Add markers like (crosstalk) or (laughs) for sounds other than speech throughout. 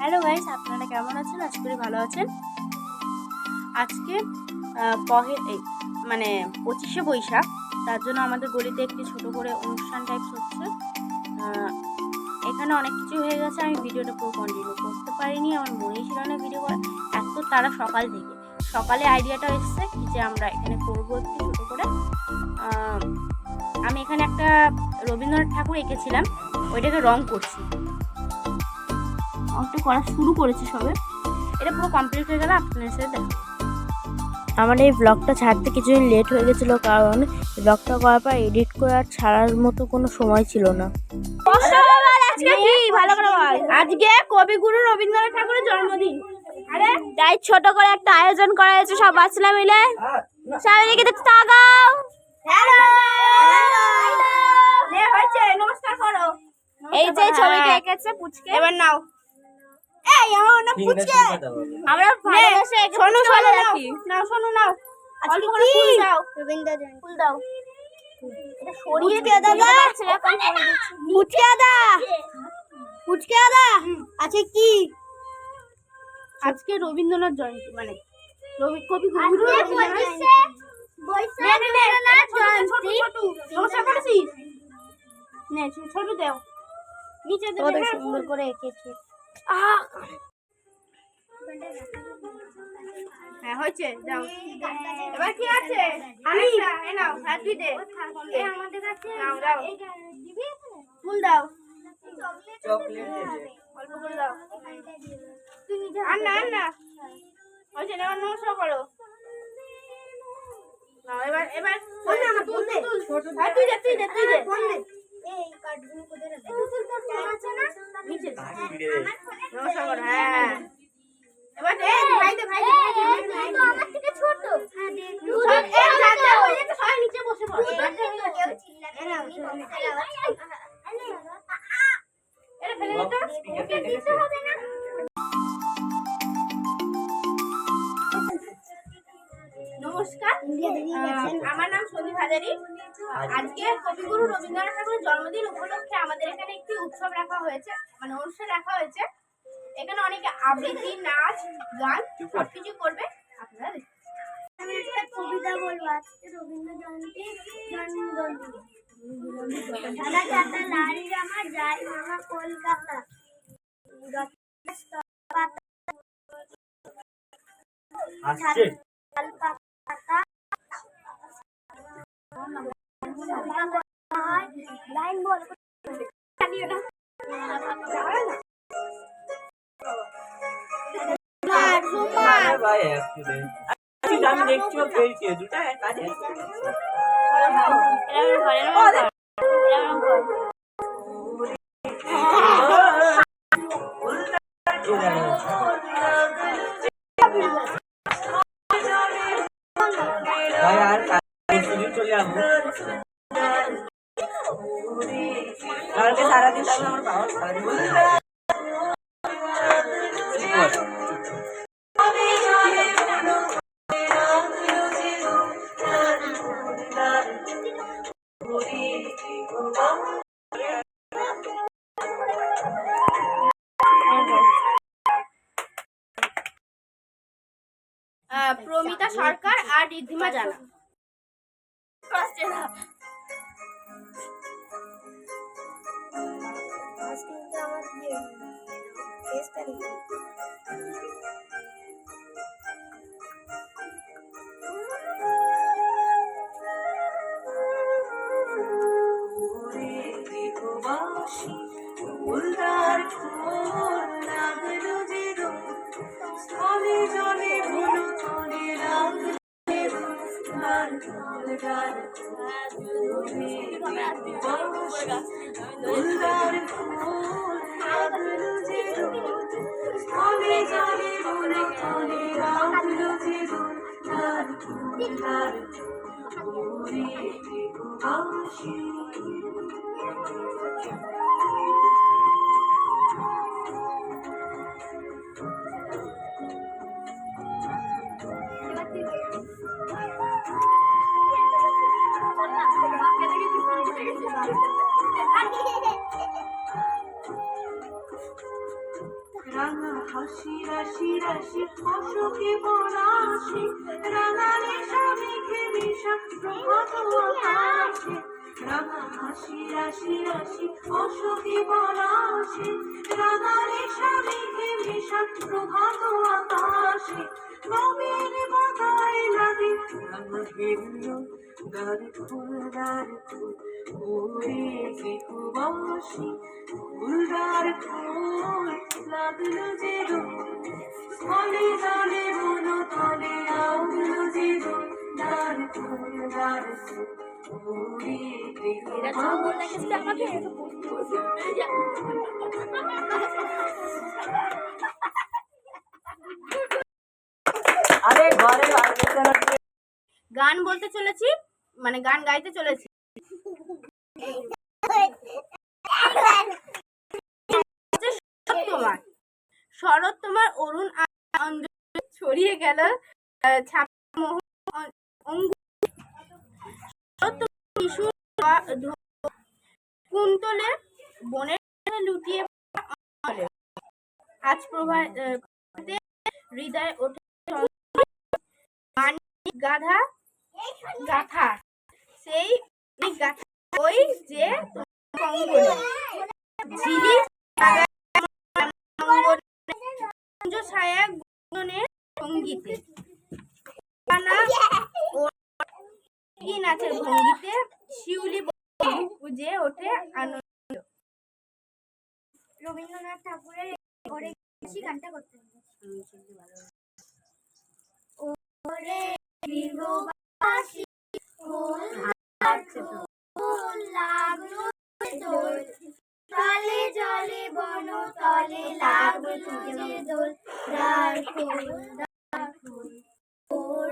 Hello guys আপনারা কেমন আছেন? আশা করি ভালো আছেন। আজকে পহে মানে পঁচিশে বৈশাখ, তার জন্য আমাদের গলিতে একটি ছোট করে অনুষ্ঠান টাইপস হচ্ছে। এখানে অনেক কিছু হয়ে গেছে, আমি ভিডিওটা পুরো কন্টিনিউ করতে পারিনি, আমার মনেই ছিল না ভিডিও করা এত তারা সকাল থেকে। সকালে আইডিয়াটা এসছে যে আমরা এখানে করব একটু ছোটো করে। আমি এখানে একটা রবীন্দ্রনাথ ঠাকুর এঁকেছিলাম, ওইটাকে রং করছি। একটু করা শুরু করেছি সবে। এটা পুরো কমপ্লিট হয়ে গেলে আপনার সাথে দেখা। আমার এই ব্লগটা ছাড়তে কিছুদিন লেট হয়ে গেছিল কারণ ব্লগটা করার পর এডিট করে আর ছাড়ার মতো কোনো সময় ছিল না। আজকে ভালো করে আজকে কবিগুরু রবীন্দ্রনাথ ঠাকুরের জন্মদিন। আরে তাই ছোট করে একটা আয়োজন করা হয়েছে সব বাচ্চারা মিলে। সবাই দিকে দেখতে তাকাও। হ্যালো নে হয়েছে নমস্কার করো। এই যে ছবিটা এঁকেছে পুচকে। এবার নাও। এই আমার না পুচকে আমরা ভালোবাসে শোনো শোনো রাখি নাও শোনো নাও। আজকে কি ফুল দাও। রবীন্দ্র ফুল দাও। সরিয়ে দিয়ে দাদা। পুচকে দাদা পুচকে দাদা আছে কি? আজকে রবীন্দ্রনাথ জয়ন্তী মানে রবি কবি গুরু রবীন্দ্রনাথ জয়ন্তী। ছোট দেও। নিচে সুন্দর করে এঁকেছে। হ্যাঁ হয়েছে যাও। এবার কি আছে? আমি নাও হাত তুই দে। আমাদের কাছে নাও দাও। ফুল দাও। অল্প করে দাও। আর না আর না হয়েছে এবার নমস্কার করো। এবার এবার হ্যাঁ তুই দে। তুই দে তুই দে। দে। নমস্কার। আমার নাম সন্দীপ হাজারি। আজকে কবিগুরু রবীন্দ্রনাথ ঠাকুরের জন্মদিন উপলক্ষে আমাদের এখানে একটি উৎসব রাখা হয়েছে মানে অনুষ্ঠান রাখা হয়েছে। এখানে অনেকে আবৃত্তি নাচ গান সব কিছু করবে। আপনারা আমি একটা কবিতা বলব আজকে রবীন্দ্র জয়ন্তী জন্মদিন। সাদা চাটা লাল জামা যাই মামা কলকাতা। আসছে পাতা লাইন বল আমি দেখছি ও দুটা কাজে এরকম প্রমিতা সরকার আর রিদ্ধিমা জানা। ফেসটা দিবি ফুলদার ফুল লাগল যে স্থলে কিন্তু আমার ইয়ে তেইশ তারিখ রাম অশোকে পলাশে রাঙা রেশা মেঘে মেশা প্রভাত আকাশে রাঙা হাসি রাশি রাশি, অশোকে পলাশে রাঙা রেশা মেঘে মেশা প্রভাত আকাশে নবীন বাতায় লাগে। রাঙা গেরুলো দ্বার ফুল দ্বার ফুল ওরে গৃহবাসী ফুলদার ফুল, লাগল যে দোল জলে বন তলে আউলো আরে ঘরে গান বলতে চলেছি মানে গান গাইতে চলেছি। (laughs) শরৎ তোমার। শরৎ তোমার অরুণ ছড়িয়ে গেল কুন্তলে বনের লুটিয়ে আজ প্রভা প্রভাতে হৃদয় ওঠে গাধা গাথা কি নাচের ভঙ্গিতে, শিউলি পুজে ওঠে আনন্দ। রবীন্দ্রনাথ ঠাকুরের ঘরে বেশি গানটা করতে ওরে তলে জলে বন তলে লাগল দোল।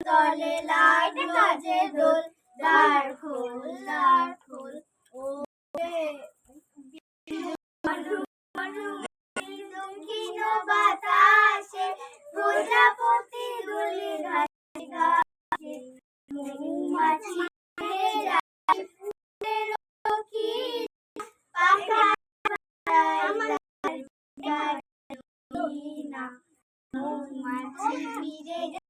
তলে লাগল যে দোল দ্বার খোল বাতাসে প্রজাপতি না মৌমাছি ফিরে যায়